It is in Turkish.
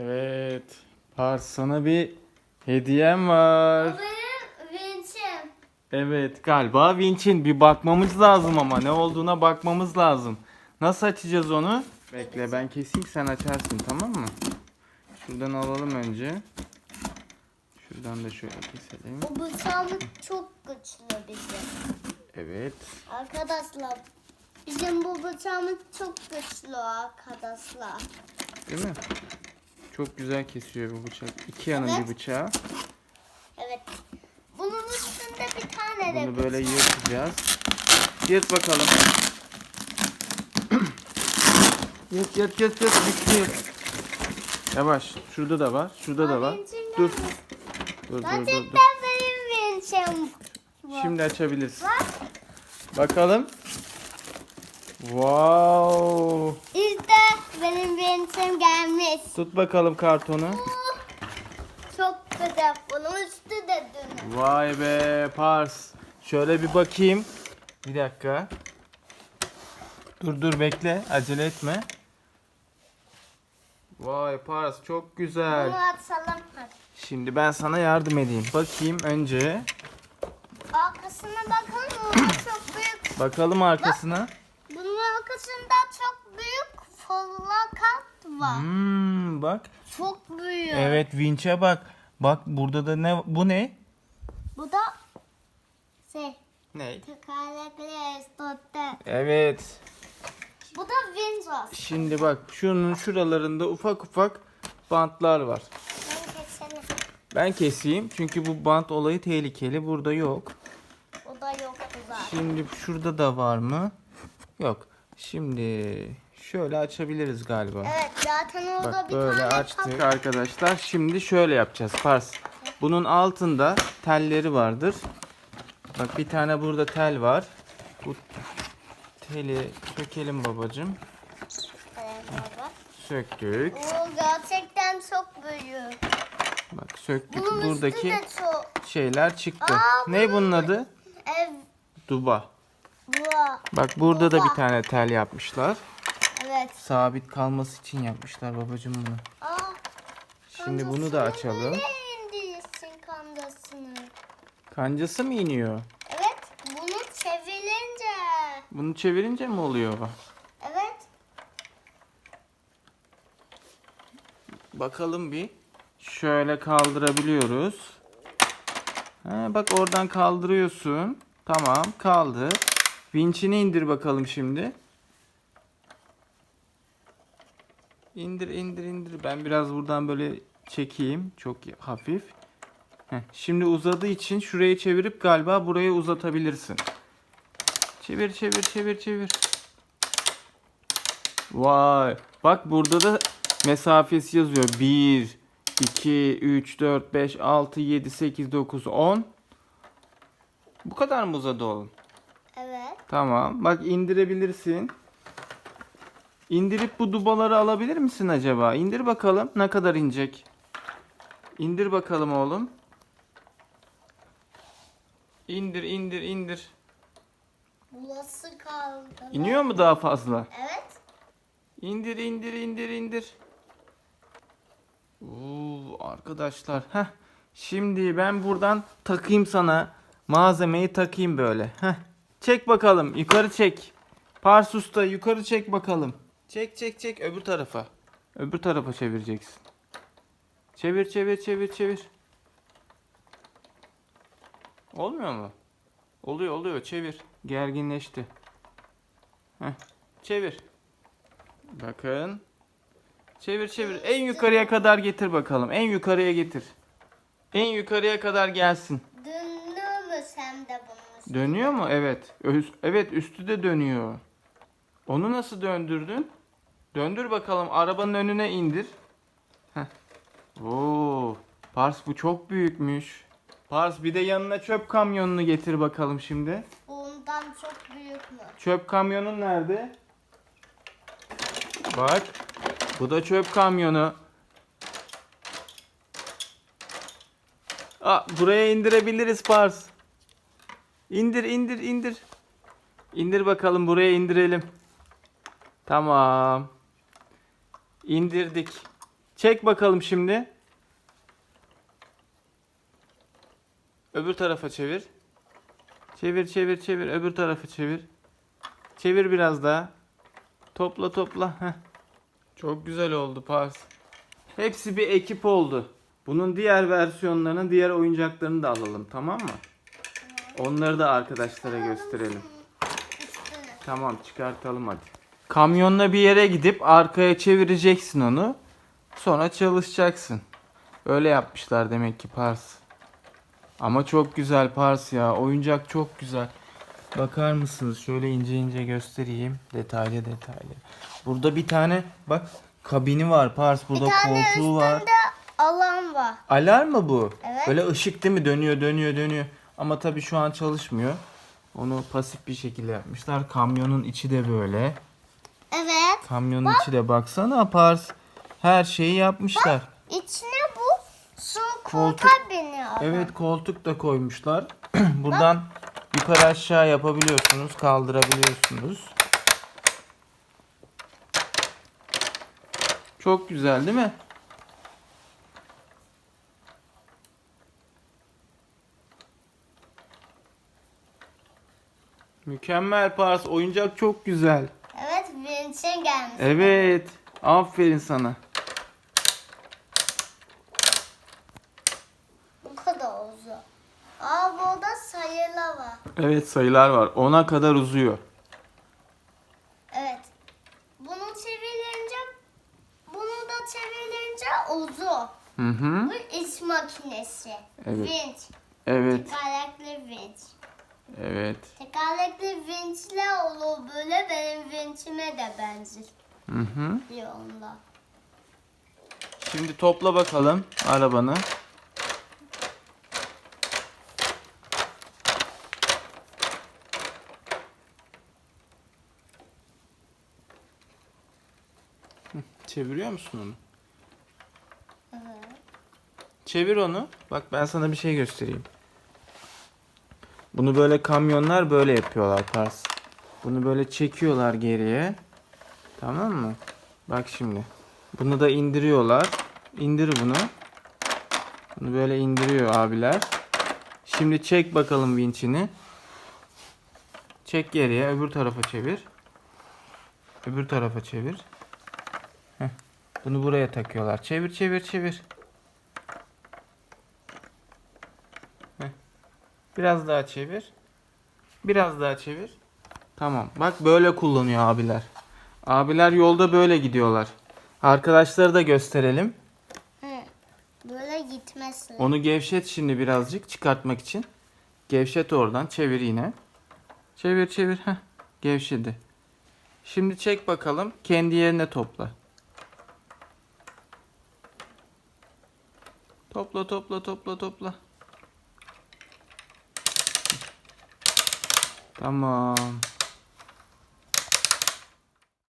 Evet. Pars sana bir hediyem var. Vinçim. Evet galiba Winch'in bir bakmamız lazım ama ne olduğuna bakmamız lazım. Nasıl açacağız onu? Bekle ben keseyim sen açarsın tamam mı? Şuradan alalım önce. Şuradan da şöyle keselim. Bu bıçağımız çok güçlü bizim. Evet. Arkadaşlar bizim bu bıçağımız çok güçlü arkadaşlar. Değil mi? Çok güzel kesiyor bu bıçak. Ikea'nın Evet. bir bıçağı. Evet. Bunun üstünde bir tane de Bunu böyle yırtacağız. Yırt bakalım. yırt yırt yırt yırt güçlü yırt. Yavaş. Şurada da var. Şurada da var. vinçim Dur. gelmiş. Dur dur dur. Gerçekten dur. benim vinçim. bu. Şimdi açabilirsin. Bak Bakalım. Wow. işte benim vinçim gelmiş. Tut bakalım kartonu. Uh, Çok güzel. Bunun üstü de dönüyor. Vay be Pars. Şöyle bir bakayım. Bir dakika. Dur dur bekle. Acele etme. Vay Pars çok güzel. Bunu açalım hadi. Şimdi ben sana yardım edeyim. Bakayım önce. Arkasına bakalım. Çok büyük. Bakalım arkasına. Bunun arkasında çok büyük fırlakat var. Hmm, bak. Çok büyük. Evet vinçe bak. Bak burada da ne bu ne? Bu da şey Ne? tekerlekli estotte. Evet. Bu da Windows. Şimdi bak şunun şuralarında ufak ufak bantlar var. Ben geçelim. Ben keseyim çünkü bu bant olayı tehlikeli. Burada yok. O da yok zaten. Şimdi şurada da var mı? Yok. Şimdi şöyle açabiliriz galiba. Evet zaten orada Bak bir böyle tane açtık arkadaşlar. Şimdi şöyle yapacağız Pars. Bunun altında telleri vardır. Bak bir tane burada tel var. Bu teli sökelim babacım. kap- var. Söktük. Oo gerçekten çok büyük. Bak söktük. Bunun Buradaki üstü de çok. şeyler çıktı. Aa, ne bunun- adı? Ev Duba. bu. Bak burada da bir tane tel yapmışlar. Evet. Sabit kalması için yapmışlar babacım bunu. Aa, Şimdi bunu da açalım. Nereye indirsin kancasını? Kancası mı iniyor? Evet. Bunu çevirince. Bunu çevirince mi oluyor? Evet. Bakalım bir. Şöyle kaldırabiliyoruz. Ha, bak oradan kaldırıyorsun. Tamam kaldı. Vinçini indir bakalım şimdi. İndir indir indir. Ben biraz buradan böyle çekeyim. Çok hafif. Heh, şimdi uzadığı için şurayı çevirip galiba burayı uzatabilirsin. Çevir çevir çevir çevir. Vay. Bak burada da mesafesi yazıyor. 1, 2, 3, 4, 5, 6, 7, 8, 9, 10. Bu kadar mı uzadı oğlum? Evet. Tamam. Bak indirebilirsin. İndirip bu dubaları alabilir misin acaba? İndir bakalım ne kadar inecek. İndir bakalım oğlum. İndir indir indir. Burası kaldı. İniyor mu daha fazla? Evet. İndir indir indir indir. Oo, arkadaşlar. Heh. Şimdi ben buradan takayım sana. Malzemeyi takayım böyle. Heh. Çek bakalım. Yukarı çek. Pars usta yukarı çek bakalım. Çek çek çek öbür tarafa. Öbür tarafa çevireceksin. Çevir çevir çevir çevir. Olmuyor mu? Oluyor oluyor çevir. Gerginleşti. Heh. Çevir. Bakın. Çevir çevir. En yukarıya kadar getir bakalım. En yukarıya getir. En yukarıya kadar gelsin. Döndü mü sen de bunun? Dönüyor mu? Evet. Evet üstü de dönüyor. Onu nasıl döndürdün? Döndür bakalım. Arabanın önüne indir. Heh. Oo, Pars bu çok büyükmüş. Pars bir de yanına çöp kamyonunu getir bakalım şimdi. Bundan çok büyük mü? Çöp kamyonun nerede? Bak. Bu da çöp kamyonu. Aa, buraya indirebiliriz Pars. İndir indir indir. İndir bakalım buraya indirelim. Tamam. İndirdik. Çek bakalım şimdi. Öbür tarafa çevir. Çevir çevir çevir. Öbür tarafa çevir. Çevir biraz daha. Topla topla. Heh. Çok güzel oldu Pars. Hepsi bir ekip oldu. Bunun diğer versiyonlarını, diğer oyuncaklarını da alalım tamam mı? Onları da arkadaşlara gösterelim. Tamam çıkartalım hadi. Kamyonla bir yere gidip arkaya çevireceksin onu. Sonra çalışacaksın. Öyle yapmışlar demek ki Pars. Ama çok güzel Pars ya. Oyuncak çok güzel. Bakar mısınız? Şöyle ince ince göstereyim. Detaylı detaylı. Burada bir tane bak kabini var Pars. Burada bir tane koltuğu var. alan var. Alarm mı bu? Evet. Böyle ışık değil mi? Dönüyor, dönüyor, dönüyor. Ama tabii şu an çalışmıyor. Onu pasif bir şekilde yapmışlar. Kamyonun içi de böyle. Evet. Kamyonun içi de baksana Pars. Her şeyi yapmışlar. İçine bu su Koltuk. koltuğa biniyor. Evet koltuk da koymuşlar. Buradan yukarı aşağı yapabiliyorsunuz, kaldırabiliyorsunuz. Çok güzel değil mi? Mükemmel Pars. Oyuncak çok güzel. Evet vinçe gelmiş. Evet. Aferin sana. Bu kadar uzun. Aa burada sayılar var. Evet sayılar var. 10'a kadar uzuyor. Evet. Bunu çevirince bunu da çevirince uzun. Hı hı. Bu iş makinesi. Evet. Vinç. Evet. Tekerlekli vinç. Evet. Tekerlekli vinçler olur böyle benim vinçime de benzer. Hı hı. Bir onda. Şimdi topla bakalım arabanı. Hı, Çeviriyor musun onu? Çevir onu. Bak ben sana bir şey göstereyim. Bunu böyle kamyonlar böyle yapıyorlar Pars. Bunu böyle çekiyorlar geriye. Tamam mı? Bak şimdi. Bunu da indiriyorlar. İndir bunu. Bunu böyle indiriyor abiler. Şimdi çek bakalım vinçini. Çek geriye. Öbür tarafa çevir. Öbür tarafa çevir. Heh. Bunu buraya takıyorlar. Çevir çevir çevir. Biraz daha çevir. Biraz daha çevir. Tamam. Bak böyle kullanıyor abiler. Abiler yolda böyle gidiyorlar. Arkadaşları da gösterelim. Hı. Böyle gitmesin. Onu gevşet şimdi birazcık çıkartmak için. Gevşet oradan. Çevir yine. Çevir çevir. Heh. Gevşedi. Şimdi çek bakalım. Kendi yerine topla. Topla topla topla topla. Tamam.